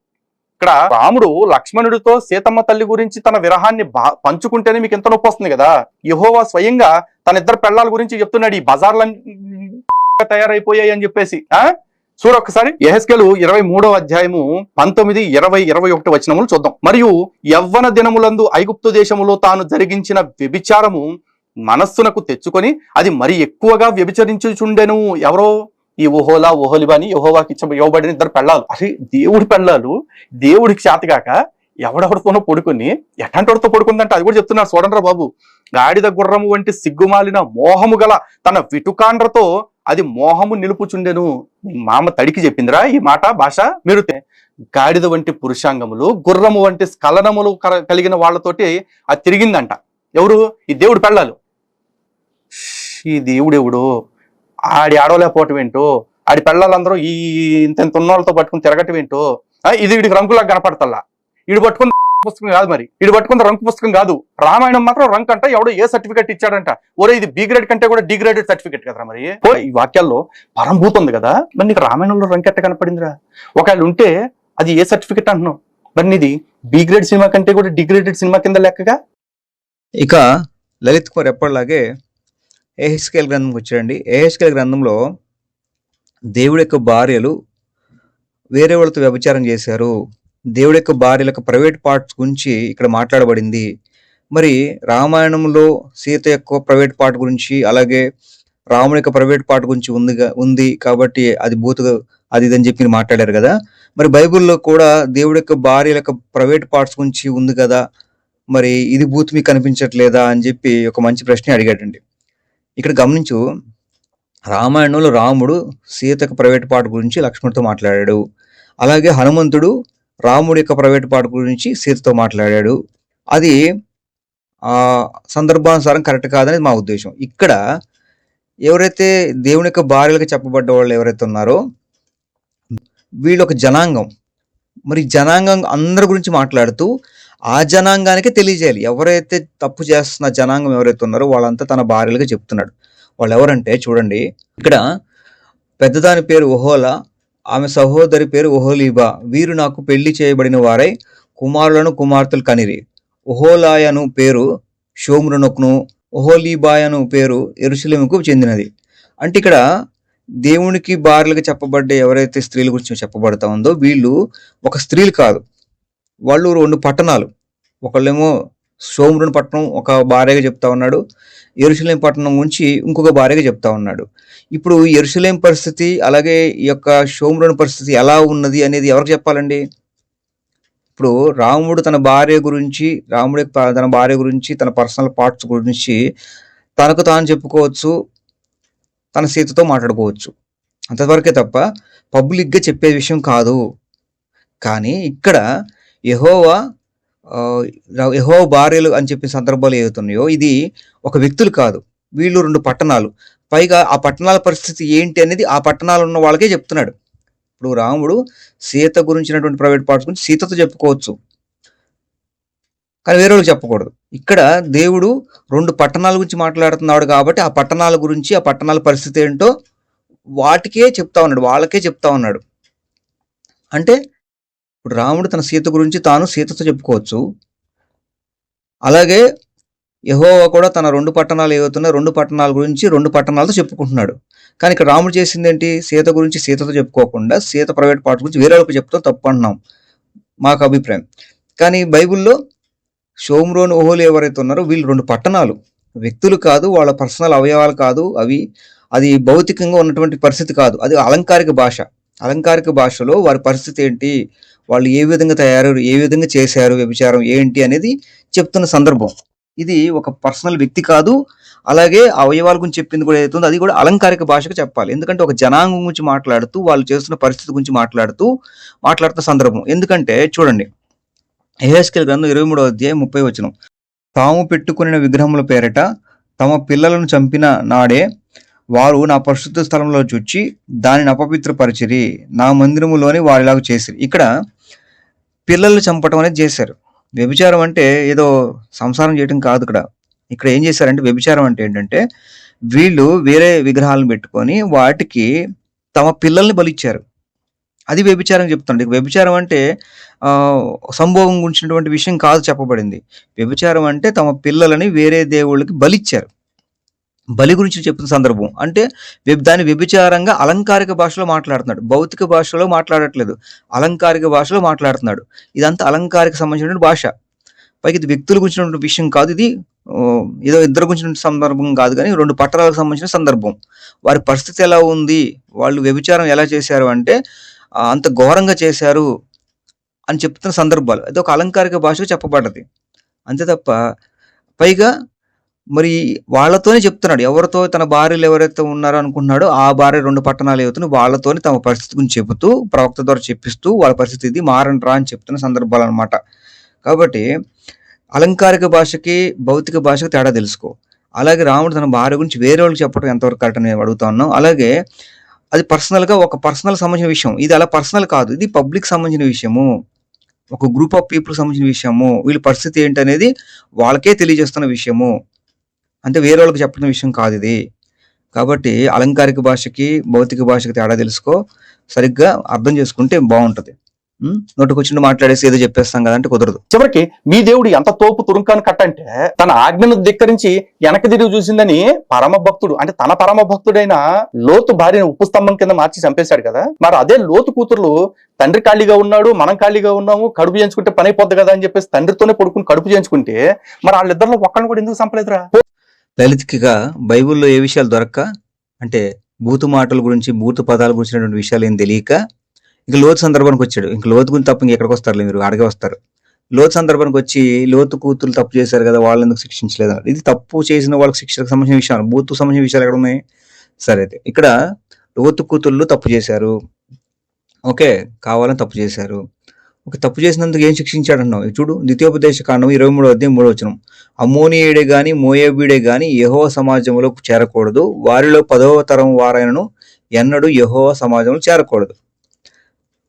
ఇక్కడ రాముడు లక్ష్మణుడితో సీతమ్మ తల్లి గురించి తన విరహాన్ని పంచుకుంటేనే మీకు ఎంత నొప్పి వస్తుంది కదా? యహోవా స్వయంగా తన ఇద్దరు పెళ్ళాల గురించి చెప్తున్నాడు. ఈ బజార్లన్నీ తయారైపోయాయి అని చెప్పేసి. ఆ? చూడు ఒక్కసారి. ఎహెస్కెలు ఇరవై మూడవ అధ్యాయము పంతొమ్మిది ఇరవై ఇరవై ఒకటి వచనములు చూద్దాం. మరియు యవ్వన దినములందు ఐగుప్తు దేశములో తాను జరిగించిన వ్యభిచారము మనస్సునకు తెచ్చుకొని అది మరి ఎక్కువగా వ్యభిచరించుచుండెను. ఎవరో? ఈ ఓహోలా ఓహోలిబా అని యెహోవాకి ఇచ్చ ఇవ్వబడిన ఇద్దరు పెళ్ళాలు. అరే దేవుడి పెళ్ళాలు దేవుడికి చేతగాక ఎవడెవడితోనో పడుకుని ఎట్లాంటితో పడుకుందంటే అది కూడా చెప్తున్నారు చూడండి బాబు. గాడిద గుర్రము వంటి సిగ్గుమాలిన మోహము గల తన విటుకాండ్రతో అది మోహము నిలుపుచుండెను. మామ తడికి చెప్పిందిరా ఈ మాట భాష? మీరు గాడిద వంటి పురుషాంగములు గుర్రము వంటి స్ఖలనములు కల- కలిగిన వాళ్ళతోటి అది తిరిగిందంట. ఎవరు? ఈ దేవుడు పెళ్ళాలు. ఈ దేవుడెవడు? ఆడి ఆడవలేకపోవటం ఏంటో ఆడి పెళ్ళాలందరూ ఈ ఇంత ఇంత ఉన్నోళ్ళతో పట్టుకుని తిరగటం ఏంటో ఇది వీడికి రంకులాగా కనపడతల్లా. ఈడు పట్టుకున్న పుస్తకం కాదు మరి. వీడు పట్టుకున్న రంకు పుస్తకం కాదు. రామాయణం మాత్రం రంక్ అంట ఎవడో ఏ సర్టిఫికెట్ ఇచ్చాడంట. ఒరే ఇది బి గ్రేడ్ కంటే కూడా డిగ్రేడెడ్ సర్టిఫికెట్ కదా మరి. ఓ, ఈ వాక్యాల్లో పరంభూత ఉంది కదా. మరి నీకు రామాయణంలో రంక్ ఎట్ట కనపడిందిరా? ఒకవేళ ఉంటే అది ఏ సర్టిఫికెట్ అంటున్నావు? మరి ఇది బి గ్రేడ్ సినిమా కంటే కూడా డిగ్రేడెడ్ సినిమా కింద లెక్కగా? ఇక లలిత్ కుమార్ ఎప్పటిలాగే ఏహెచ్కేల్ గ్రంథంకి వచ్చారండి ఏహెచ్కేల్ గ్రంథంలో దేవుడి యొక్క భార్యలు వేరే వాళ్ళతో వ్యభిచారం చేశారు. దేవుడి యొక్క భార్యల యొక్క ప్రైవేట్ పార్ట్స్ గురించి ఇక్కడ మాట్లాడబడింది. మరి రామాయణంలో సీత యొక్క ప్రైవేట్ పార్ట్ గురించి అలాగే రాముడి యొక్క ప్రైవేట్ పార్ట్ గురించి ఉంది ఉంది కాబట్టి అది బూతుగా అది ఇది అని చెప్పి మాట్లాడారు కదా. మరి బైబిల్లో కూడా దేవుడి యొక్క భార్యల యొక్క ప్రైవేట్ పార్ట్స్ గురించి ఉంది కదా. మరి ఇది బూత్ మీకు కనిపించట్లేదా అని చెప్పి ఒక మంచి ప్రశ్న అడిగాడండి. ఇక్కడ గమనించు రామాయణంలో రాముడు సీత యొక్క ప్రైవేట్ పాట గురించి లక్ష్మణ్తో మాట్లాడాడు. అలాగే హనుమంతుడు రాముడి యొక్క ప్రైవేట్ పాట గురించి సీతతో మాట్లాడాడు. అది ఆ సందర్భానుసారం కరెక్ట్ కాదని మా ఉద్దేశం. ఇక్కడ ఎవరైతే దేవుని యొక్క భార్యలకు చెప్పబడ్డ వాళ్ళు ఎవరైతే ఉన్నారో వీళ్ళు ఒక జనాంగం. మరి జనాంగం అందరి గురించి మాట్లాడుతూ ఆ జనాంగానికి తెలియజేయాలి. ఎవరైతే తప్పు చేస్తున్న జనాంగం ఎవరైతే ఉన్నారో వాళ్ళంతా తన భార్యలుగా చెప్తున్నాడు. వాళ్ళు ఎవరంటే చూడండి ఇక్కడ పెద్దదాని పేరు ఒహోలా ఆమె సహోదరి పేరు ఓహోలీబా వీరు నాకు పెళ్ళి చేయబడిన వారై కుమారులను కుమార్తెలు కనిరి. ఓహోలాయను పేరు షోమ్రునకును ఓహోలీబాయను పేరు ఎరుసలేముకు చెందినది. అంటే ఇక్కడ దేవునికి భార్యలకు చెప్పబడ్డ ఎవరైతే స్త్రీల గురించి చెప్పబడతా ఉందో వీళ్ళు ఒక స్త్రీలు కాదు. వాళ్ళు రెండు పట్టణాలు. ఒకళ్ళేమో సోమరుని పట్టణం ఒక భార్యగా చెప్తా ఉన్నాడు. ఎరుసలేం పట్టణం గురించి ఇంకొక భార్యగా చెప్తా ఉన్నాడు. ఇప్పుడు ఎరుసలేం పరిస్థితి అలాగే ఈ యొక్క సోమరుని పరిస్థితి ఎలా ఉన్నది అనేది ఎవరికి చెప్పాలండి? ఇప్పుడు రాముడు తన భార్య గురించి రాముడు తన భార్య గురించి తన పర్సనల్ పార్ట్స్ గురించి తనకు తాను చెప్పుకోవచ్చు తన సీతతో మాట్లాడుకోవచ్చు. అంతవరకే తప్ప పబ్లిక్గా చెప్పే విషయం కాదు. కానీ ఇక్కడ యహోవా యహో భార్యలు అని చెప్పిన సందర్భాలు ఏవుతున్నాయో ఇది ఒక వ్యక్తులు కాదు. వీళ్ళు రెండు పట్టణాలు. పైగా ఆ పట్టణాల పరిస్థితి ఏంటి అనేది ఆ పట్టణాలు ఉన్న వాళ్ళకే చెప్తున్నాడు. ఇప్పుడు రాముడు సీత గురించినటువంటి ప్రైవేట్ పార్ట్స్ గురించి సీతతో చెప్పుకోవచ్చు. కానీ వేరే వాళ్ళకి చెప్పకూడదు. ఇక్కడ దేవుడు రెండు పట్టణాల గురించి మాట్లాడుతున్నాడు కాబట్టి ఆ పట్టణాల గురించి ఆ పట్టణాల పరిస్థితి ఏంటో వాటికే చెప్తా ఉన్నాడు వాళ్ళకే చెప్తా ఉన్నాడు. అంటే ఇప్పుడు రాముడు తన సీత గురించి తాను సీతతో చెప్పుకోవచ్చు. అలాగే యహోవా కూడా తన రెండు పట్టణాలు ఏవవుతున్నాయి రెండు పట్టణాల గురించి రెండు పట్టణాలతో చెప్పుకుంటున్నాడు. కానీ ఇక్కడ రాముడు చేసింది ఏంటి సీత గురించి సీతతో చెప్పుకోకుండా సీత ప్రైవేట్ పార్ట్ గురించి వేరే వాళ్ళకి చెప్తాం తప్పు అంటున్నాం మాకు అభిప్రాయం. కానీ బైబిల్లో షోమ్రోన్ ఓహోలు ఎవరైతే ఉన్నారో వీళ్ళు రెండు పట్టణాలు. వ్యక్తులు కాదు వాళ్ళ పర్సనల్ అవయవాలు కాదు అవి అది భౌతికంగా ఉన్నటువంటి పరిస్థితి కాదు. అది అలంకారిక భాష. అలంకారిక భాషలో వారి పరిస్థితి ఏంటి? వాళ్ళు ఏ విధంగా తయారు ఏ విధంగా చేశారు? వ్యభిచారం ఏంటి అనేది చెప్తున్న సందర్భం. ఇది ఒక పర్సనల్ వ్యక్తి కాదు. అలాగే అవయవాల గురించి చెప్పింది కూడా ఏదైతుందో అది కూడా అలంకారిక భాషకు చెప్పాలి. ఎందుకంటే ఒక జనాంగం గురించి మాట్లాడుతూ వాళ్ళు చేస్తున్న పరిస్థితి గురించి మాట్లాడుతూ మాట్లాడుతున్న సందర్భం. ఎందుకంటే చూడండి ఎహెస్కెల్ గ్రంథం ఇరవై మూడో అధ్యాయం ముప్పై వచనం. తాము పెట్టుకుని విగ్రహముల పేరట తమ పిల్లలను చంపిన నాడే వారు నా పరిశుద్ధ స్థలంలో చూచి దానిని అపవిత్రపరిచిరి. నా మందిరములోని వారిలాగా చేసిరి. ఇక్కడ పిల్లల్ని చంపటం అనేది చేశారు. వ్యభిచారం అంటే ఏదో సంసారం చేయటం కాదు ఇక్కడ. ఇక్కడ ఏం చేశారంటే వ్యభిచారం అంటే ఏంటంటే వీళ్ళు వేరే విగ్రహాలను పెట్టుకొని వాటికి తమ పిల్లల్ని బలిచ్చారు. అది వ్యభిచారం చెప్తుంది వ్యభిచారం అంటే సంభోగం గురించినటువంటి విషయం కాదు చెప్పబడింది. వ్యభిచారం అంటే తమ పిల్లలని వేరే దేవుళ్ళకి బలిచ్చారు. బలి గురించి చెప్తున్న సందర్భం. అంటే దాని వ్యభిచారంగా అలంకారిక భాషలో మాట్లాడుతున్నాడు. భౌతిక భాషలో మాట్లాడట్లేదు. అలంకారిక భాషలో మాట్లాడుతున్నాడు. ఇదంతా అలంకారిక సంబంధించినటువంటి భాష. పైకి ఇది వ్యక్తుల గురించినటువంటి విషయం కాదు. ఇది ఏదో ఇద్దరు గురించిన సందర్భం కాదు కానీ రెండు పట్టణాలకు సంబంధించిన సందర్భం. వారి పరిస్థితి ఎలా ఉంది? వాళ్ళు వ్యభిచారం ఎలా చేశారు అంటే అంత ఘోరంగా చేశారు అని చెప్తున్న సందర్భాలు. అది ఒక అలంకారిక భాషగా చెప్పబడ్డది. అంతే తప్ప పైగా మరి వాళ్ళతోనే చెప్తున్నాడు. ఎవరితో తన భార్యలు ఎవరైతే ఉన్నారో అనుకుంటున్నాడో ఆ భార్య రెండు పట్టణాలు ఏవవుతున్నాయి వాళ్ళతోనే తమ పరిస్థితి గురించి చెబుతూ ప్రవక్త ద్వారా చెప్పిస్తూ వాళ్ళ పరిస్థితి ఇది మారని రా అని చెప్తున్న సందర్భాలు అనమాట కాబట్టి అలంకారిక భాషకి భౌతిక భాషకి తేడా తెలుసుకో. అలాగే రాముడు తన భార్య గురించి వేరే వాళ్ళకి చెప్పడం ఎంతవరకు కరెక్ట్ అని నేను అడుగుతా ఉన్నాం. అలాగే అది పర్సనల్గా ఒక పర్సనల్ సంబంధించిన విషయం. ఇది అలా పర్సనల్ కాదు. ఇది పబ్లిక్ సంబంధించిన విషయము. ఒక గ్రూప్ ఆఫ్ పీపుల్ సంబంధించిన విషయము. వీళ్ళ పరిస్థితి ఏంటనేది వాళ్ళకే తెలియజేస్తున్న విషయము. అంటే వేరే వాళ్ళకి చెప్పడం విషయం కాదు ఇది. కాబట్టి అలంకారిక భాషకి భౌతిక భాషకి తేడా తెలుసుకో సరిగ్గా అర్థం చేసుకుంటే బాగుంటది. ఉం? మాట్లాడేసి ఏదో చెప్పేస్తాం కదా అంటే కుదరదు. చివరికి మీ దేవుడు ఎంత తోపు తురుంకాను కట్టంటే తన ఆజ్ఞను ధిక్కరించి వెనక తిరిగి చూసిందని పరమ భక్తుడు అంటే తన పరమ భక్తుడైన లోతు భార్యను ఉప్పు స్తంభం కింద మార్చి చంపేశాడు కదా. మరి అదే లోతు కూతురులు తండ్రి ఖాళీగా ఉన్నాడు మనం ఖాళీగా ఉన్నాము కడుపు చేయించుకుంటే పని అయిపోద్ది కదా అని చెప్పేసి తండ్రితోనే పడుకుని కడుపు చేయించుకుంటే మరి వాళ్ళిద్దరిలో ఒక్కడిని కూడా ఎందుకు చంపలేదురా? లలిత్కిగా బైబిల్లో ఏ విషయాలు దొరక్క? అంటే బూతు మాటల గురించి బూతు పదాల గురించినటువంటి విషయాలు ఏం తెలియక ఇంక లోతు సందర్భానికి వచ్చాడు. ఇంక లోతు గురించి తప్ప ఇంకెక్కడికి వస్తారు మీరు అడగే వస్తారు. లోతు సందర్భానికి వచ్చి లోతు కూతురు తప్పు చేశారు కదా వాళ్ళని ఎందుకు శిక్షించలేదు ఇది తప్పు చేసిన వాళ్ళకి శిక్షకు సంబంధించిన విషయాలు బూతు సంబంధించిన విషయాలు ఎక్కడ ఉన్నాయి? సరే అయితే ఇక్కడ లోతు కూతుళ్ళు తప్పు చేశారు. ఓకే కావాలని తప్పు చేశారు. ఒక తప్పు చేసినందుకు ఏం శిక్షించాడు అన్నావు? చూడు ద్వితీయోపదేశ కాండం ఇరవై మూడో అధ్యాయం మూడో వచనం. అమ్మోనియుడే గాని మోయబీడే గాని యెహోవా సమాజంలో చేరకూడదు. వారిలో పదవ తరం వారైనను ఎన్నడూ యెహోవా సమాజంలో చేరకూడదు.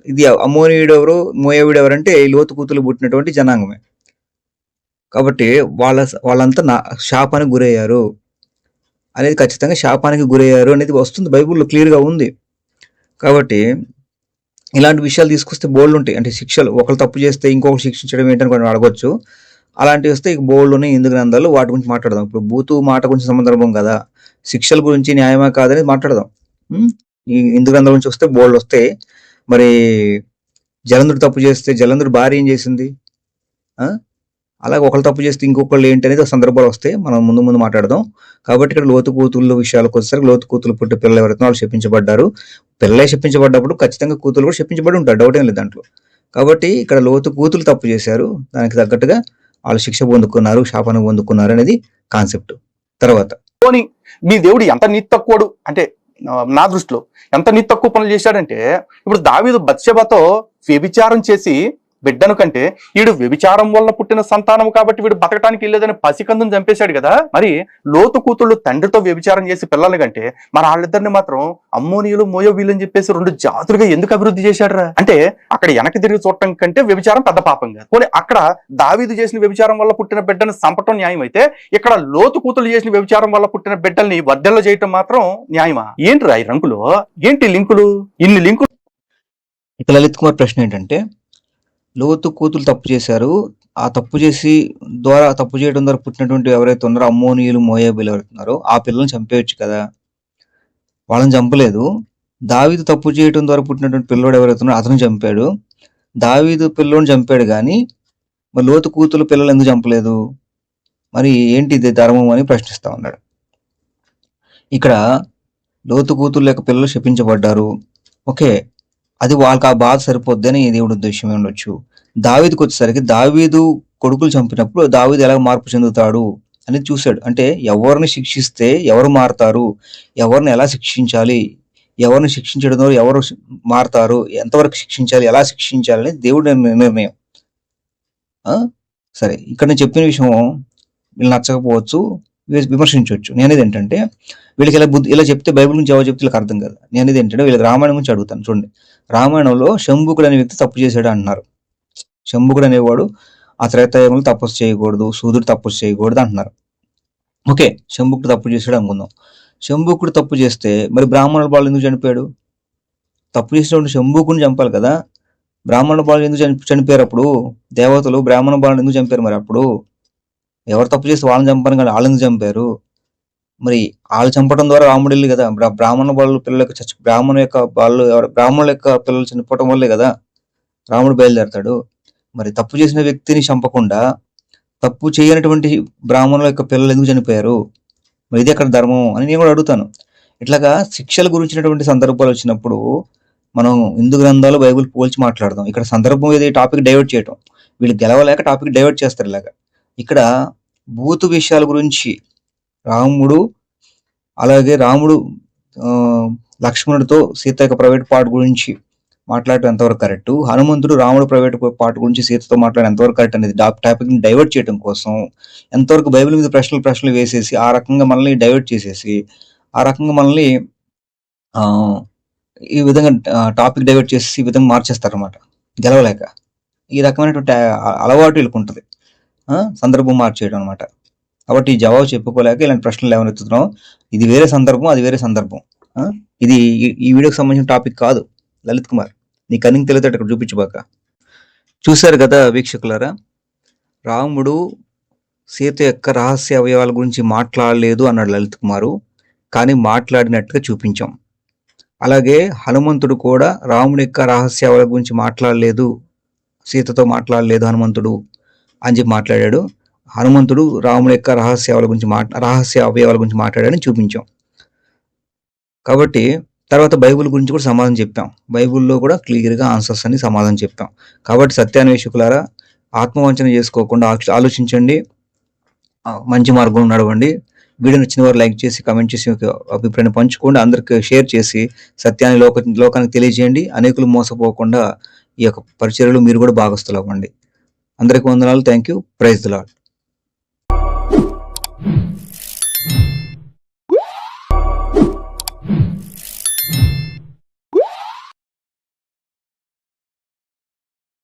ఇది అమ్మోనియుడు ఎవరు మోయబీడు ఎవరంటే ఈ లోతు కూతులు పుట్టినటువంటి జనాంగమే. కాబట్టి వాళ్ళ వాళ్ళంతా నా శాపానికి గురయ్యారు అనేది ఖచ్చితంగా శాపానికి గురయ్యారు అనేది వస్తుంది. బైబుల్లో క్లియర్గా ఉంది. కాబట్టి ఇలాంటి విషయాలు తీసుకొస్తే బోల్డ్ ఉంటాయి. అంటే శిక్షలు ఒకరు తప్పు చేస్తే ఇంకొకరు శిక్షించడం ఏంటని కొన్ని అడగొచ్చు. అలాంటివి వస్తే ఇక బోల్డ్లోనే ఉన్నాయి ఇందు గ్రంథాలు వాటి గురించి మాట్లాడదాం. ఇప్పుడు బూతు మాట గురించి సందర్భం కదా శిక్షల గురించి న్యాయమా కాదని మాట్లాడదాం. ఈ హిందూ గ్రంథాల గురించి వస్తే బోల్డ్ వస్తే మరి జలంధుడు తప్పు చేస్తే జలంధుడు భార్య ఏం చేసింది? అలాగే ఒకళ్ళు తప్పు చేస్తే ఇంకొకళ్ళు ఏంటి అనేది సందర్భాలు వస్తాయి మనం ముందు ముందు మాట్లాడదాం. కాబట్టి ఇక్కడ లోతు కూతుళ్ళ విషయాలకు వచ్చేసరికి లోతు కూతులు పుట్టి పిల్లలు ఎవరైతే వాళ్ళు శపించబడ్డారు పిల్లలే శపించబడ్డప్పుడు ఖచ్చితంగా కూతులు కూడా శపించబడి ఉంటారు. డౌట్ ఏం లేదు దాంట్లో. కాబట్టి ఇక్కడ లోతు కూతులు తప్పు చేశారు. దానికి తగ్గట్టుగా వాళ్ళు శిక్ష పొందుకున్నారు శాపన పొందుకున్నారు అనేది కాన్సెప్ట్ తర్వాత. పోనీ మీ దేవుడు ఎంత నీతి తక్కువడు? అంటే నా దృష్టిలో ఎంత నీతి తక్కువ పనులు చేశాడంటే ఇప్పుడు దావీదు బత్సెబతో వ్యభిచారం చేసి బిడ్డను కంటే వీడు వ్యభిచారం వల్ల పుట్టిన సంతానం కాబట్టి వీడు బతకటానికి వెళ్ళేదని పసికందుని చంపేశాడు కదా. మరి లోతు కూతుళ్ళు తండ్రితో వ్యభిచారం చేసి పిల్లల్ని కంటే మరి వాళ్ళిద్దరిని మాత్రం అమ్మోనియులు మోయోబీలు అని చెప్పేసి రెండు జాతులుగా ఎందుకు అభివృద్ధి చేశాడరా? అంటే అక్కడ వెనక్కి తిరిగి చూడటం కంటే వ్యభిచారం పెద్ద పాపం కాదు. పోనీ అక్కడ దావీదు చేసిన వ్యభిచారం వల్ల పుట్టిన బిడ్డను చంపటం న్యాయం అయితే ఇక్కడ లోతు కూతులు చేసిన వ్యభిచారం వల్ల పుట్టిన బిడ్డల్ని వర్దెల్లో చేయటం మాత్రం న్యాయమా? ఏంటిరా ఈ రంకులు? ఏంటి లింకులు? ఇన్ని లింకులు? ఇక లలిత్ కుమార్ ప్రశ్న ఏంటంటే లోతు కూతురు తప్పు చేశారు. ఆ తప్పు చేసి ద్వారా తప్పు చేయడం ద్వారా పుట్టినటువంటి ఎవరైతే ఉన్నారో అమ్మోనియులు మోయాబీలు ఎవరుతున్నారో ఆ పిల్లల్ని చంపేయచ్చు కదా. వాళ్ళని చంపలేదు. దావీదు తప్పు చేయడం ద్వారా పుట్టినటువంటి పిల్లోడు ఎవరైతే ఉన్నారో అతను చంపాడు. దావీదు పిల్లోని చంపాడు కానీ మరి లోతు కూతురు పిల్లలు ఎందుకు చంపలేదు? మరి ఏంటి ఇది ధర్మం అని ప్రశ్నిస్తా ఉన్నాడు. ఇక్కడ లోతు కూతురు లేక పిల్లలు శపించబడ్డారు. ఓకే అది వాళ్ళకి ఆ బాధ సరిపోద్ది అని దేవుడి ఉద్దేశం ఉండొచ్చు. దావీదుకి వచ్చేసరికి దావీదు కొడుకులు చంపినప్పుడు దావీదు ఎలా మార్పు చెందుతాడు అనేది చూశాడు. అంటే ఎవరిని శిక్షిస్తే ఎవరు మారుతారు? ఎవరిని ఎలా శిక్షించాలి? ఎవరిని శిక్షించడం ఎవరు మారుతారు? ఎంతవరకు శిక్షించాలి? ఎలా శిక్షించాలి? అనేది దేవుడి నిర్ణయం సరే ఇక్కడ నేను చెప్పిన విషయం వీళ్ళు నచ్చకపోవచ్చు విమర్శించవచ్చు. నేను ఏంటంటే వీళ్ళకి ఇలా బుద్ధి ఇలా చెప్తే బైబిల్ నుంచి ఎవరు చెప్తే వీళ్ళకి అర్థం కదా. నేను ఏంటంటే వీళ్ళకి రామాయణం గురించి అడుగుతాను. చూడండి. రామాయణంలో శంభుకుడు అనే వ్యక్తి తప్పు చేశాడు అంటున్నారు. శంభుకుడు అనేవాడు ఆ త్రేతాయుగంలో తపస్సు చేయకూడదు సూర్యుడు తపస్సు చేయకూడదు అంటున్నారు. ఓకే శంభుకుడు తప్పు చేశాడు అనుకుందాం. శంభుకుడు తప్పు చేస్తే మరి బ్రాహ్మణుల బాలు ఎందుకు చనిపోయాడు? తప్పు చేసినప్పుడు శంభుకుని చంపాలి కదా. బ్రాహ్మణ బాలు ఎందుకు చని చనిపోయారు అప్పుడు? దేవతలు బ్రాహ్మణ బాలను ఎందుకు చంపారు మరి అప్పుడు? ఎవరు తప్పు చేస్తే వాళ్ళని చంపారు కానీ వాళ్ళు ఎందుకు చంపారు? మరి వాళ్ళు చంపడం ద్వారా రాముడు కదా? బ్రాహ్మణ బాలు పిల్లలకు చచ్చి బ్రాహ్మణ యొక్క బాలు ఎవరు బ్రాహ్మణుల యొక్క పిల్లలు చనిపోవటం వల్లే కదా రాముడు బయలుదేరతాడు. మరి తప్పు చేసిన వ్యక్తిని చంపకుండా తప్పు చేయనటువంటి బ్రాహ్మణుల యొక్క పిల్లలు ఎందుకు చనిపోయారు? మరి ఇది అక్కడ ధర్మం అని నేను కూడా అడుగుతాను. ఇట్లాగా శిక్షల గురించినటువంటి సందర్భాలు వచ్చినప్పుడు మనం హిందూ గ్రంథాలు బైబిల్ పోల్చి మాట్లాడదాం. ఇక్కడ సందర్భం ఏది? టాపిక్ డైవర్ట్ చేయటం. వీళ్ళు గెలవలేక టాపిక్ డైవర్ట్ చేస్తారు ఇలాగా. ఇక్కడ భూతు విషయాల గురించి రాముడు అలాగే రాముడు ఆ, లక్ష్మణుడితో సీత యొక్క ప్రైవేట్ పార్ట్ గురించి మాట్లాడటం ఎంతవరకు కరెక్ట్? హనుమంతుడు రాముడు ప్రైవేట్ పార్ట్ గురించి సీతతో మాట్లాడడం ఎంతవరకు కరెక్ట్ అనేది టాపిక్ని డైవర్ట్ చేయడం కోసం ఎంతవరకు బైబిల్ మీద ప్రశ్నలు ప్రశ్నలు వేసేసి ఆ రకంగా మనల్ని డైవర్ట్ చేసేసి ఆ రకంగా మనల్ని ఆ, ఈ విధంగా టాపిక్ డైవర్ట్ చేసి ఈ విధంగా మార్చేస్తారు అనమాట గెలవలేక. ఈ రకమైనటువంటి అలవాటు వీళ్ళకి ఉంటుంది. ఆ, సందర్భం మార్చేయడం అనమాట కాబట్టి ఈ జవాబు చెప్పుకోలేక ఇలాంటి ప్రశ్నలు ఏమైనా ఇది వేరే సందర్భం అది వేరే సందర్భం. ఇది ఈ- వీడియోకి సంబంధించిన టాపిక్ కాదు. లలిత్ కుమార్ నీ కన్నింగ్ తెలియదు ఇక్కడ చూపించబాక. చూశారు కదా వీక్షకులారా? రాముడు సీత యొక్క రహస్య అవయవాల గురించి మాట్లాడలేదు అన్నాడు లలిత్ కుమారు. కానీ మాట్లాడినట్టుగా చూపించాం. అలాగే హనుమంతుడు కూడా రాముడి యొక్క రహస్య అవయవాల గురించి మాట్లాడలేదు. సీతతో మాట్లాడలేదు హనుమంతుడు అని చెప్పి మాట్లాడాడు. హనుమంతుడు రాముడి యొక్క రహస్యాల గురించి మా రహస్య అవయవాల గురించి మాట్లాడాడని చూపించాం. కాబట్టి తర్వాత బైబిల్ గురించి కూడా సమాధానం చెప్పాం. బైబిల్లో కూడా క్లియర్గా ఆన్సర్స్ అని సమాధానం చెప్పాం. కాబట్టి సత్యాన్వేషకులారా ఆత్మవంచన చేసుకోకుండా ఆలోచించండి. మంచి మార్గం నడవండి. వీడియో నచ్చిన వారు లైక్ చేసి కమెంట్ చేసి ఒక అభిప్రాయాన్ని పంచుకోండి. అందరికి షేర్ చేసి సత్యాన్ని లోక లోకానికి తెలియజేయండి. అనేకులు మోసపోకుండా ఈ యొక్క పరిచర్యలు మీరు కూడా భాగస్థులు అవ్వండి అందరికి వందనాలు. Thank you praise the Lord